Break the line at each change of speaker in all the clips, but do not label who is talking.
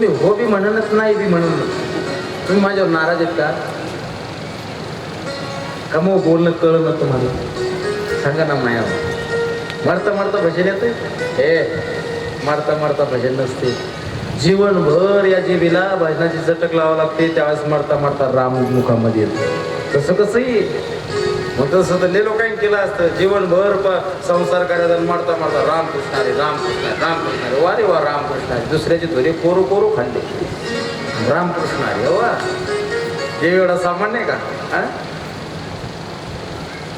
तुम्ही हो बी म्हणूनच नाही बी म्हणून. तुम्ही माझ्यावर नाराज आहेत का? का मग बोलणं कळलं तुम्हाला. सांगा ना माया मरता मरता भजन येते हे मरता मरता भजन नसते. जीवनभर या जीबीला भजनाची चटक लावावं लागते त्यावेळेस मरता मरता राम मुखामध्ये येते. तसं कसंही मग तसं तर लेलो लोकांनी केलं असतं. जीवनभर प- संसार करायचा मारता मारता रामकृष्ण अरे रामकृष्ण हरी, रामकृष्ण अरे वा रे वा रामकृष्ण हरी. दुसऱ्याचे धोरे कोरू कोरू खाल्ले. रामकृष्ण अरे हो वा. हे एवढा सामान्य का?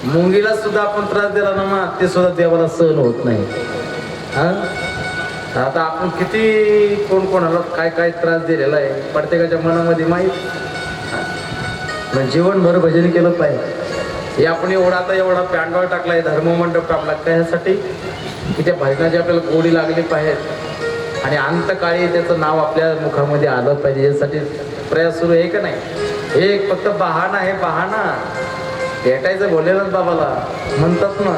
मुंगीला सुद्धा आपण त्रास दिला ना मग ते सुद्धा देवाला सहन होत नाही. हा? आता आपण किती कोण कोणाला काय काय त्रास दिलेला आहे प्रत्येकाच्या मनामध्ये माहीत. मग जीवनभर भजन केलं पाहिजे. हे आपण एवढा आता एवढा पॅन्डॉल टाकलाय धर्ममंडप टाकला त्यासाठी की त्या भजनाची आपल्याला गोडी लागली पाहिजे. आणि अंतकाळी त्याचं नाव आपल्या मुखामध्ये आलं पाहिजे. यासाठी प्रयास सुरू आहे का नाही? हे एक फक्त बहाणा आहे बहाणा भेटायचं भोलेनाथ बाबाला. म्हणतात ना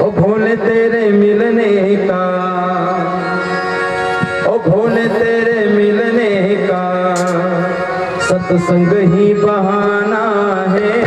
ओ भोले तेरे मिलने का सत्संग ही बहाना है।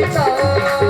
माता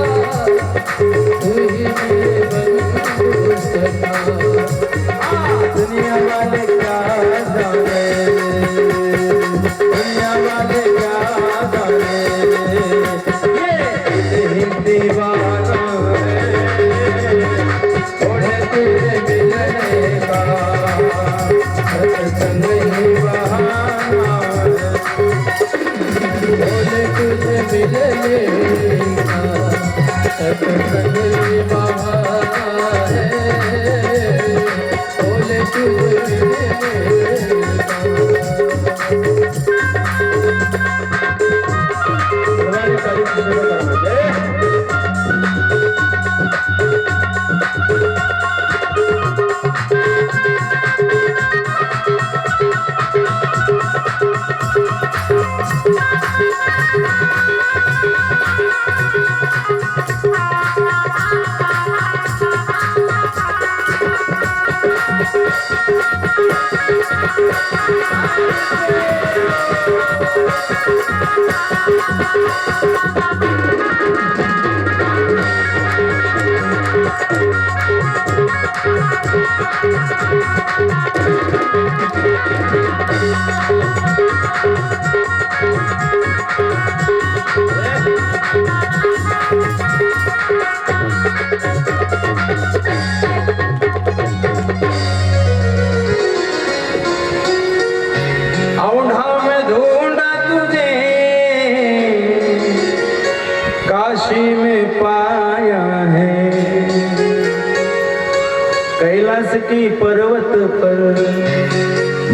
कैलाश की पर्वत पर।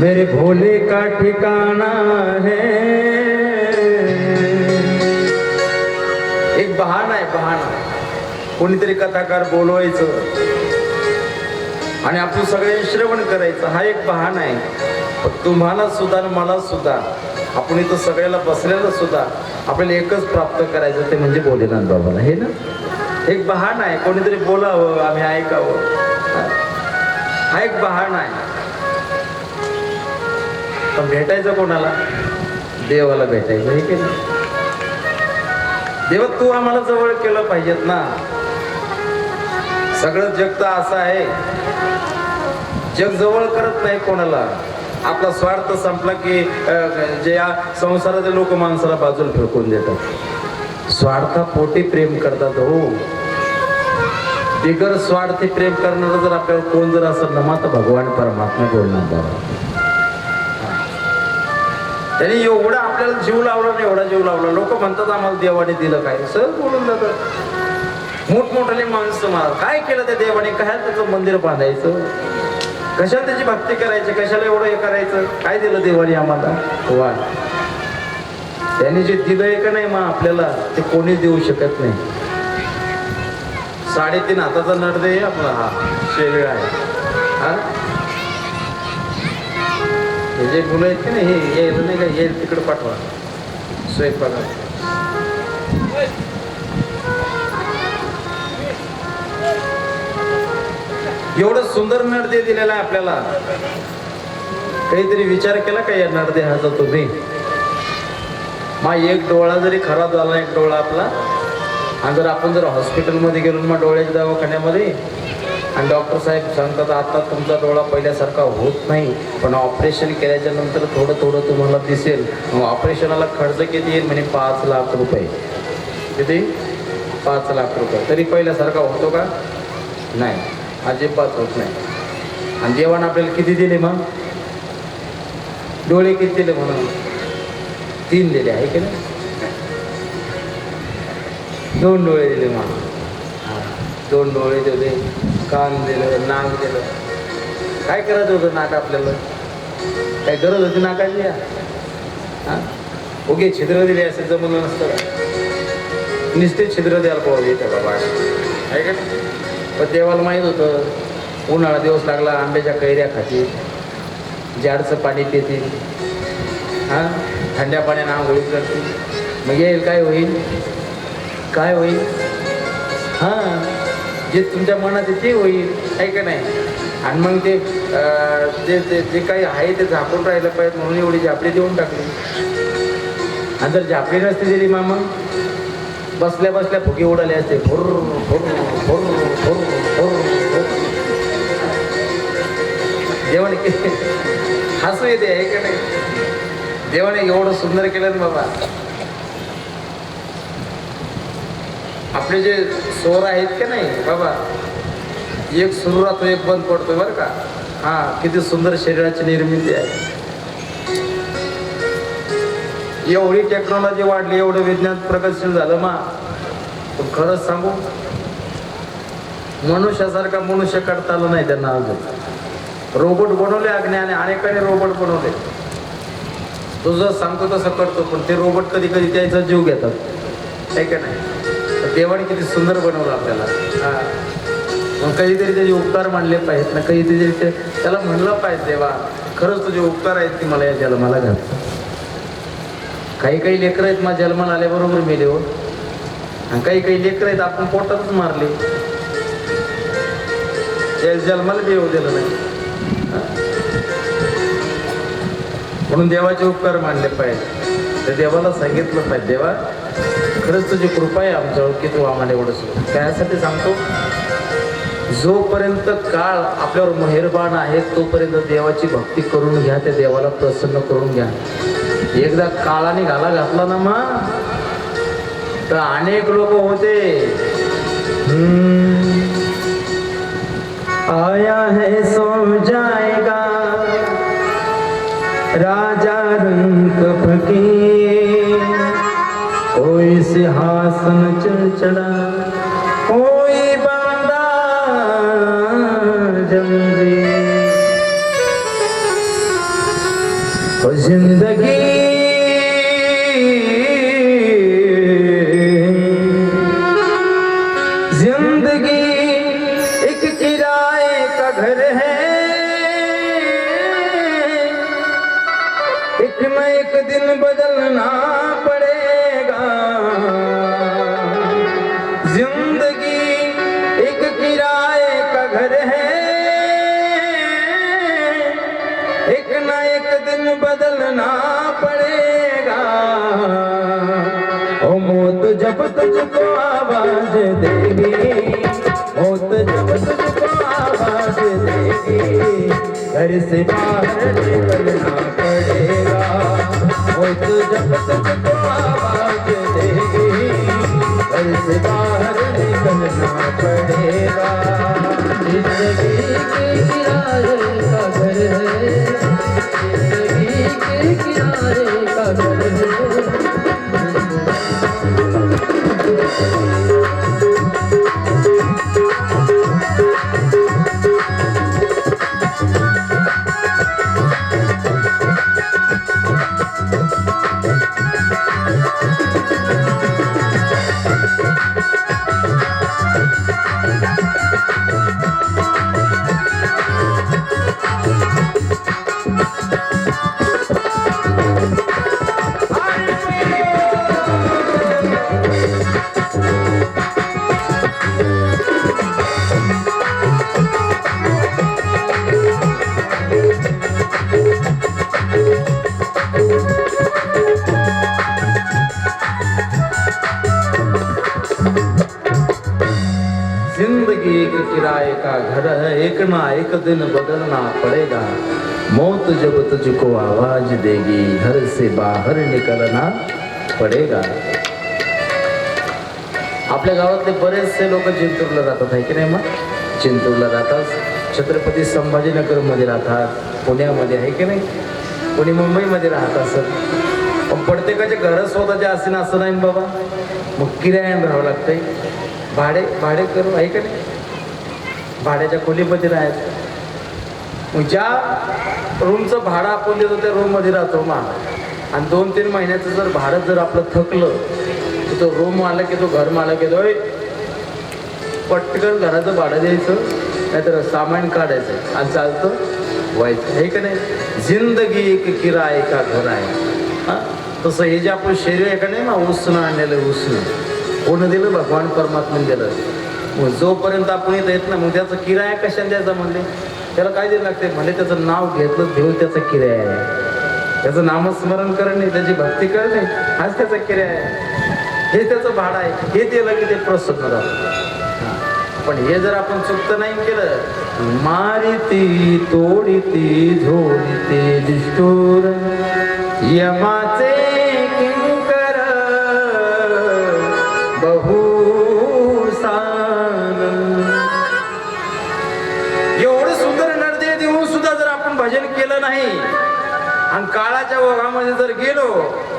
मेरे भोले का ठिकाना है। एक बहाण आहे बहाण कोणीतरी कथाकार बोलवायचं. आणि आपण सगळे श्रवण करायचं. हा एक बहाण आहे. तुम्हाला सुद्धा आणि मला सुद्धा आपण इथं सगळ्याला बसल्याला सुद्धा आपल्याला एकच प्राप्त करायचं ते म्हणजे भोलेनाथ बाबाला. हे ना? एक बहाण आहे. कोणीतरी बोलावं आम्ही ऐकावं. हा. एक बहाणा आहे. पण भेटायचं कोणाला? देवाला भेटायचं हे केलं देवा तू आम्हाला जवळ केलं पाहिजेत ना. सगळं जग तर असं आहे. जग जवळ करत नाही कोणाला. आपला स्वार्थ संपला की जे या संसाराचे लोक माणसाला बाजूला फेकून देतात. स्वार्थापोटी प्रेम करतात हो. बिगर स्वार्थी प्रेम करणार जर आपल्याला कोण जर असं ना मात्र भगवान परमात्मा बोलणार बाबा त्यांनी एवढा आपल्याला जीव लावला नाही एवढा जीव लावला. लोक म्हणतात आम्हाला देवाने दिलं काय? सहज बोलून जातात. मोठमोठाले माणसं मला काय केलं त्या देवाने? काय त्याचं मंदिर बांधायचं? कशाला त्याची भक्ती करायची? कशाला एवढं हे करायचं? काय दिलं देवाने आम्हाला? वा त्यांनी जे दिलंय का नाही मग आपल्याला ते कोणीच देऊ शकत नाही. साडेतीन हाताचा नडदे आपला हा शेगळ आहे. हा? हे जे मुलं आहेत की नाही हे येईल नाही का? येईल तिकडे पाठवा. स्वयंपाकात. एवढं सुंदर नडदे दिलेला आहे आपल्याला. काहीतरी विचार केला का या नडदे तुम्ही? मा एक डोळा जरी खराब झाला एक डोळा आपला. आणि जर आपण जर हॉस्पिटलमध्ये गेलो मग डोळ्याच्या दवाखान्यामध्ये आणि डॉक्टर साहेब सांगतात आता तुमचा डोळा पहिल्यासारखा होत नाही पण ऑपरेशन केल्याच्यानंतर थोडं थोडं तुम्हाला दिसेल. मग ऑपरेशनाला खर्च किती येईल? म्हणे पाच लाख रुपये. किती? पाच लाख रुपये. तरी पहिल्यासारखा होतो का? नाही. अजिबात होत नाही. आणि जेवण आपल्याला किती दिले मग? डोळे किती दिले म्हणून? तीन दिले आहे की नाही? दोन डोळे दिले मग दोन डोळे दिले कान दिलं नाक दिलं. काय करायचं होतं नाक आपल्याला? काय गरज होती नाकाची? या हा? ओके छिद्र दिले असेल जमलं नसतं का? छिद्र द्यायला पाहिजे त्या बाबा आहे का? पण देवाला माहीत होतं उन्हाळा दिवस लागला आंब्याच्या कैऱ्या खातील जाडचं पाणी पितील. हां? थंड्या पाण्यानं आंघोळी करतील. मग येईल काय होईल? काय होईल? हां जे तुमच्या मनात आहे ते होईल आहे का नाही? आणि मग ते जे जे जे काही आहे ते झाकून राहिलं पाहिजे म्हणून एवढी झापडी देऊन टाकली. आणि जर झापडी नसते दिली मामा बसल्या बसल्या फुगे उडाले असते. भोर भोर भोर भोर भोर जेवण हसू येते आहे का नाही? देवाने एवढं सुंदर केलं ना बाबा. आपले जे स्वर आहेत की नाही बाबा एक सुरू राहतो एक बंद पडतो बरं का? हा किती सुंदर शरीराची निर्मिती आहे. एवढी टेक्नॉलॉजी वाढली एवढं विज्ञान प्रगतशील झालं मा. पण खरंच सांगू? मनुष्यासारखा मनुष्य करता आलं नाही त्यांना अजून. रोबोट बनवले अज्ञाने अनेकाने रोबोट बनवले. तो जसं सांगतो तसं करतो पण ते रोबोट कधी कधी त्याचा जीव घेतात. आहे का नाही? देवाने किती सुंदर बनवलं आपल्याला. हां मग कधीतरी त्याचे उपकार मानले पाहिजेत ना कधीतरी ते त्याला म्हणलं पाहिजे देवा खरंच तुझे उपकार आहेत की मला या जन्माला घाल काही काही लेकरं आहेत माझ्या जन्माला आल्याबरोबर मेले हो. आणि काही काही लेकरं आहेत आपण पोटातच मारले. त्या जन्माला देऊ दिलं नाही. म्हणून देवाचे उपकार मानले पाहिजे तर देवाला सांगितलं पाहिजे देवा खरंच तुझी कृपा आहे आमच्यावर की तू हो आम्हाला एवढं सोड त्यासाठी सांगतो जोपर्यंत काळ आपल्यावर मेहरबान आहे तोपर्यंत देवाची भक्ती करून घ्या त्या देवाला प्रसन्न करून घ्या. एकदा काळाने घाला घातला ना मग तर अनेक लोक होते. आया है सो जाएगा राजा सिंहासन चल चढ़ा कोई बांधा जंजीर जिंदगी। जिंदगी एक किराए का घर है। एक न एक दिन बदलना जब तुझको आवाज देगी मौत जब तुझको आवाज देगी घर से बाहर निकलना पड़ेगा। मौत जब तुझको देखना एक ना दिन बदलना पड़ेगा। मौत जब तुझको आवाज देगी घर से बाहर निकलना पडेगा। आपल्या गावातले बरेचसे लोक जिंतूरला जातात आहे की नाही मग? जिंतूरला जातात. छत्रपती संभाजीनगरमध्ये राहतात पुण्यामध्ये आहे की नाही? कोणी मुंबईमध्ये राहत असत पण प्रत्येकाचे घर स्वतःचे असेल असं नाही बाबा. मग किरायान राहावं लागतंय. भाडे भाडे करू आहे का नाही? भाड्याच्या खोलीमध्ये राहायचं. मग ज्या रूमचं भाडं आपण देतो त्या रूममध्ये राहतो मा. आणि दोन तीन महिन्याचं जर भाडं जर आपलं थकलं तर तो रूम आला की तो घर मालक येतो पटकन घराचं भाडं द्यायचं नाहीतर सामान काढायचं आणि चालतं व्हायचं. हे का नाही? जिंदगी एक किराय का घर आहे. हां? तसं हे जे आपण शरीर आहे का नाही ना उसणं आणलेलं उसणं कोण दिलं? भगवान परमात्म्याने दिलं. मग जोपर्यंत आपण इथं येत ना मग त्याचा किराया कशाने द्यायचा म्हणले? त्याला काय द्यायला लागते? म्हणजे त्याचं नाव घेतलं देऊ त्याचा किराया आहे. त्याचं नामस्मरण करणे त्याची भक्ती करणे हाच त्याचा किराया आहे. हे त्याचं भाडं आहे. हे दिलं की ते प्रसन्न राहतं पण हे जर आपण चुकतं नाही केलं मारिती तोडिती झोडिती दिष्टूर यमाचे नाही. आणि काळाच्या ओघामध्ये जर गेलो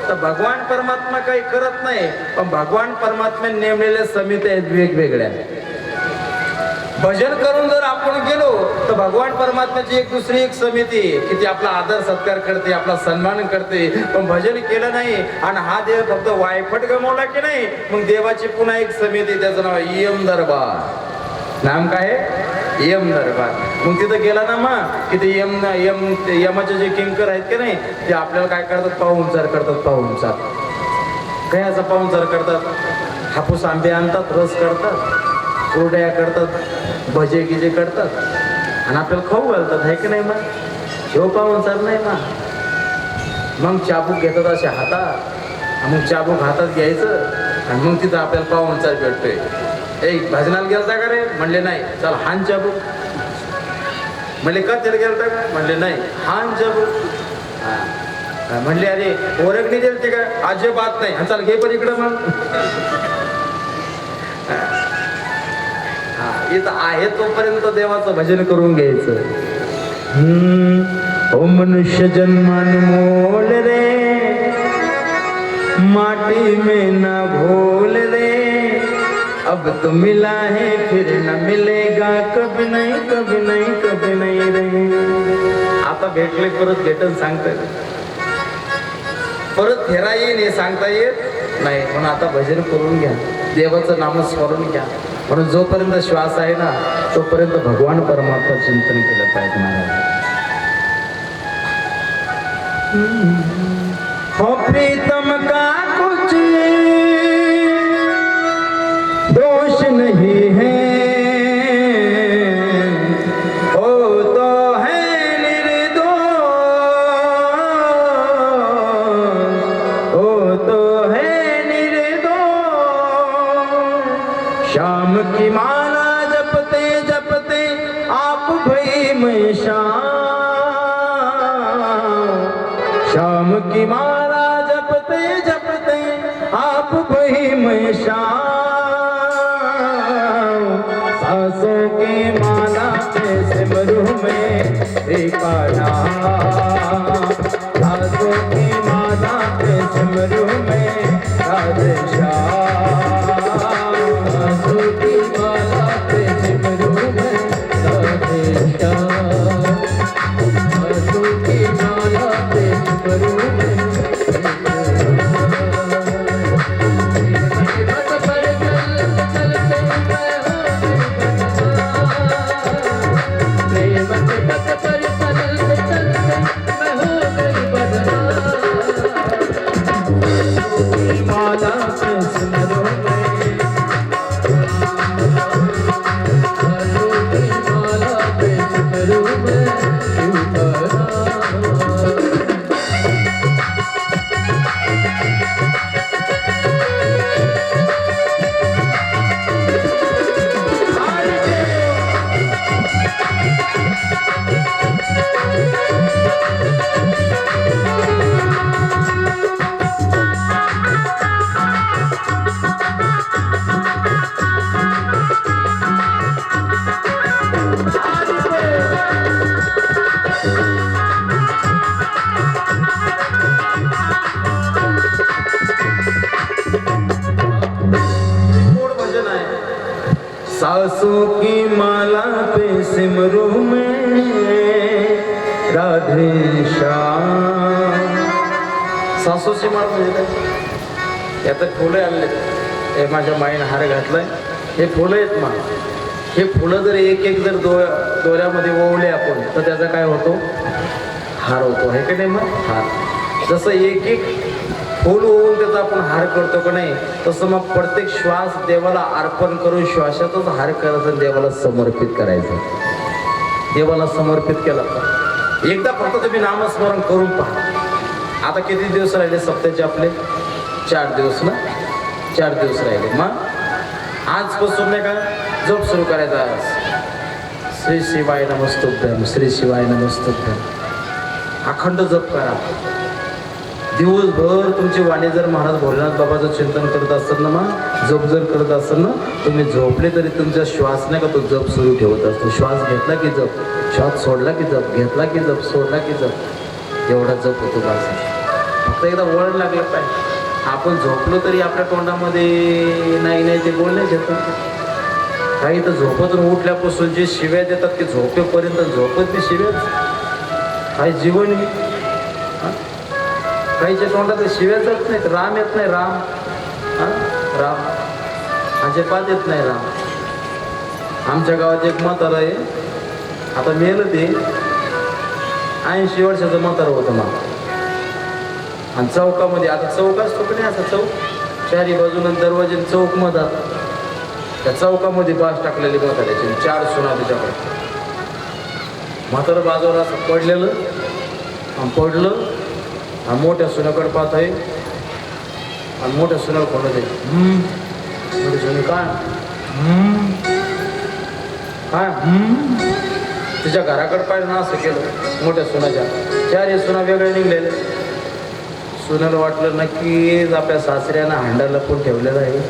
तर भगवान परमात्मा काही करत नाही. पण भगवान परमात्म्याने नेमलेल्या समित्या आहेत वेगवेगळ्या. भजन करून जर आपण गेलो तर भगवान परमात्म्याची एक दुसरी एक समिती की ती आपला आदर सत्कार करते आपला सन्मान करते. पण भजन केलं नाही आणि हा देव फक्त वायफट गमावला की नाही मग देवाची पुन्हा एक समिती त्याचं नाव आहे यम दरबार. नाम काय आहे? यम दरबार. मग तिथं गेला ना मग की ते यम यम यमाचे जे किंकर आहेत की नाही ते आपल्याला काय करतात? पाहुणचार करतात पाहुणचार काय पाहुणचार करतात. हापूस आंबे आणतात रस करतात. कोरड्या करतात भजे गिजे करतात. आणि आपल्याला खाऊ घालतात आहे की नाही मग शेव पाहुणचार नाही मग मग चाबूक घेतात असे हातात. मग चाबूक हातात घ्यायचं. आणि मग तिथं आपल्याला पाहुणचार भेटतोय. ए भजनाला गेलता का रे? म्हणले नाही. चल हान चाबूक. म्हणले का त्याला गेलता का? म्हणले नाही. हान चाबूक. म्हणले अरे ओरखणी गेलते का? अजिबात नाही. हा, चल घे पण इकडं मग. हा. इथं आहे तोपर्यंत देवाचं भजन करून घ्यायचं. ओ हो मनुष्य जन्मानमोल रे माटी में न भोल रे अब तो मिला है फिर न मिलेगा। कभी नहीं कभी नहीं कभी नहीं रे। आता भेटले परत भेटत सांगता परत फेरा येईल हे सांगता येत नाही. पण आता भजन करून घ्या. देवाचं नामस्मरण घ्या. म्हणून जोपर्यंत श्वास आहे ना तोपर्यंत भगवान परमात्मा चिंतन केलं पाहिजे महाराज. हो प्रीतम का कुछ मैं श्याम पे सासों की माला पे सिमरू में। राधे श्याम। सासूची माळ म्हणजे यात फुलं आणले हे माझ्या माईन हार घातलाय. हे फुलं आहेत मा हे फुलं जर एक एक जर दो दोऱ्यामध्ये ओवले आपण तर त्याचा काय होतो? हार होतो. हे का नाही मग? हार. जसं एक एक फूल होऊन त्याचा आपण हार करतो का नाही तसं मग प्रत्येक श्वास देवाला अर्पण करून श्वासातच हार करायचा देवाला समर्पित करायचं. देवाला समर्पित केला. एकदा फक्त तुम्ही नामस्मरण करून पहा. आता किती दिवस राहिले सप्त्याचे आपले? चार दिवस ना? चार दिवस राहिले. मग? आजपासून नाही का जप सुरू करायचा आज. श्री शिवाय नमस्तुभ्यम श्री शिवाय नमस्तुभ्यम अखंड जप करा. दिवसभर तुमची वाणे जर महाराज भोलेनाथ बाबाचं चिंतन करत असतात ना मग जप जर करत असतात ना तुम्ही झोपले तरी तुमचा श्वास नाही का तो जप सुरू ठेवत असतो. श्वास घेतला की जप श्वास सोडला की जप घेतला की जप सोडला की जप. एवढा जप होतो माझा फक्त एकदा वळण लागलं पाहिजे. आपण झोपलो तरी आपल्या तोंडामध्ये नाही नाही ते बोलण्याच येतं काही तर झोपतून उठल्यापासून जे शिव्या देतात ते झोपेपर्यंत झोपत ते शिव्याच काही जीवन आहे काहीच्या तोंडात शिव्याचाच जात नाहीत राम येत नाही राम. हा? राम. अजिबात येत नाही राम. आमच्या गावात एक म्हातारं आहे. आता मेलं ते. ऐंशी वर्षाचं म्हातारं होतं मला आणि चौकामध्ये आता चौक असतो की नाही असा चौक? चारी बाजूनं दरवाजे चौक मधात त्या चौकामध्ये बास टाकलेली म्हाताऱ्याची चार सुना त्याच्याकडे म्हातारं बाजूला असं पडलेलं. आणि पडलं आणि मोठ्या सुनाकडे पाहत आहे. आणि मोठ्या सुनाला कोण आहे? सुनी काय. काय. तिच्या घराकडे पाहिजे ना असं केलं मोठ्या सुनाच्या. चार हे सुना वेगळे निघलेले. सुनाला वाटलं नक्कीच आपल्या सासऱ्यानं हांडा लपून ठेवलेला आहे.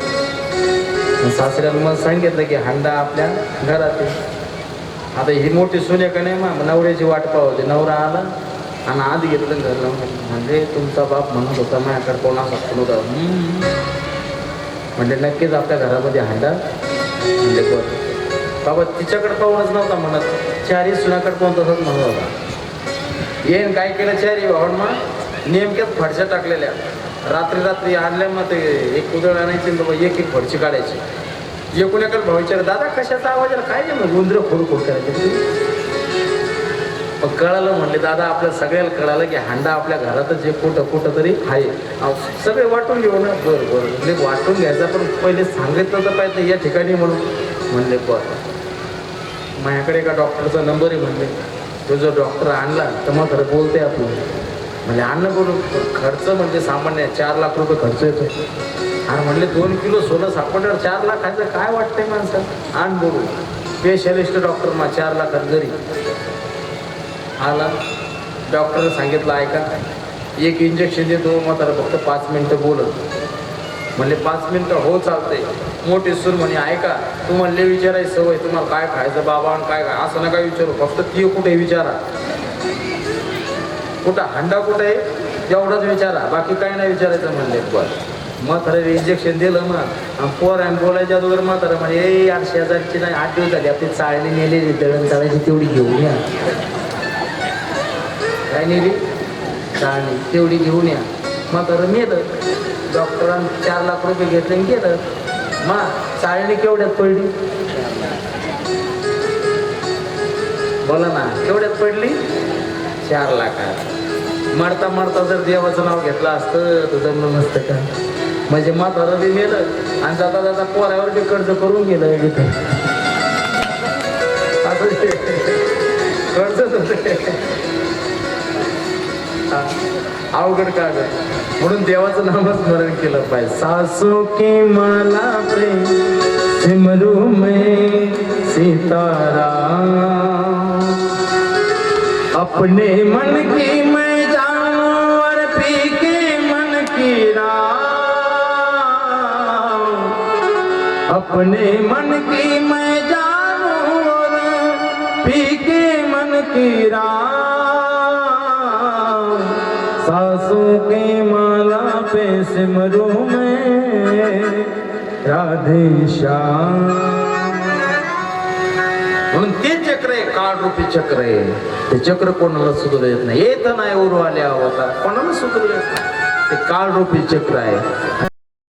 सासऱ्यानं मग सांगितलं की हांडा आपल्या घरात आहे. आता ही मोठी सुने का नाही? मग नवऱ्याची वाट पाहते नवरा आला आणि आत घेतलं घर लावून म्हणजे तुमचा बाप म्हणत होता माझ्याकडे कोण असा म्हणजे नक्कीच आपल्या घरामध्ये हांडा म्हणजे बरं बाबा तिच्याकडे पाहूनच नव्हता म्हणत. चारी सुनाकडे पाहून तसंच म्हणत होता. येईन काय केलं चारी? भावण मग नेमक्याच फडशा टाकलेल्या. रात्री रात्री आणल्या मग ते एक उदळ आणायची बाबा एक एक फडशी काढायची. एकूण एकाला भाऊ विचार दादा कशाचा आवाज आला? काय नाही मग? गुंद्र खोड खोड करायचे. मग कळालं म्हणले दादा आपल्या सगळ्याला कळालं की हांडा आपल्या घरातच जे कुठं कुठं तरी आहे. अहो, सगळे वाटून घेऊ ना. बरं बरं. म्हणजे वाटून घ्यायचा पण पहिले सांगितलं तर पाहिजे या ठिकाणी म्हणून. म्हणले बरं. माझ्याकडे एका डॉक्टरचा नंबरही म्हणले. तो जो डॉक्टर आणला तर मग खरं बोलते आपण. म्हणजे आणलं करून खर्च म्हणजे सामान्य चार लाख रुपये खर्च येतो. आणि म्हणले दोन किलो सोनं सापडल्यावर चार लाखाचं काय वाटतंय माणसं आण बोलू स्पेशलिस्ट डॉक्टर मा चार लाखात जरी आला डॉक्टरने सांगितलं ऐका एक इंजेक्शन देतो मग फक्त पाच मिनटं बोलत म्हणले पाच मिनटं हो चालतंय. मोठी सूर म्हणे ऐका तुम्हाला लय विचाराय सवय तुम्हाला काय खायचं बाबा आणि काय काय असं नका विचारू फक्त ती कुठे विचारा. कुठं हंडा कुठं आहे? एवढंच विचारा बाकी काय नाही विचारायचं म्हणले. बरं. मग इंजेक्शन दिलं मग आणि पोर आणि बोलायच्या अगोदर मग म्हणे ए यार शेजारची नाही आठ दिवस झाली आपली चाळणी नेलेली दळण चाळायची तेवढी घेऊन या. काय नेली? चाळणी तेवढी घेऊन या. मग खरं डॉक्टरांनी चार लाख रुपये घेतले आणि गेलं. मा चाळणी केवढ्यात पडली? बोला ना केवढ्यात पडली? चार लाखात. मरता मरता जर देवाचं नाव घेतलं असतं तर जमलं नसतं का? म्हणजे म्हातारं बी मेलं आणि जाता जाता पोरावर बी कर्ज करून गेलं इथे. ते. कर्जच होते हा. अवघड का ग म्हणून देवाचं नामस्मरण केलं पाहिजे. सासू की मला प्रेम सिमरू में सीताराम अपने मन की मैं जानू और पी के मन की राम। अपने मन की मैं जानू और पी के मन की राम। के माला पे सिमरू में। राधे श्याम। म्हणून ते चक्र आहे काळरूपी चक्र आहे. ते चक्र कोणाला सुधरू येत नाही. येत नाही उरू आल्या होता कोणाला सुधरू येत नाही? ते काळरूपी चक्र आहे.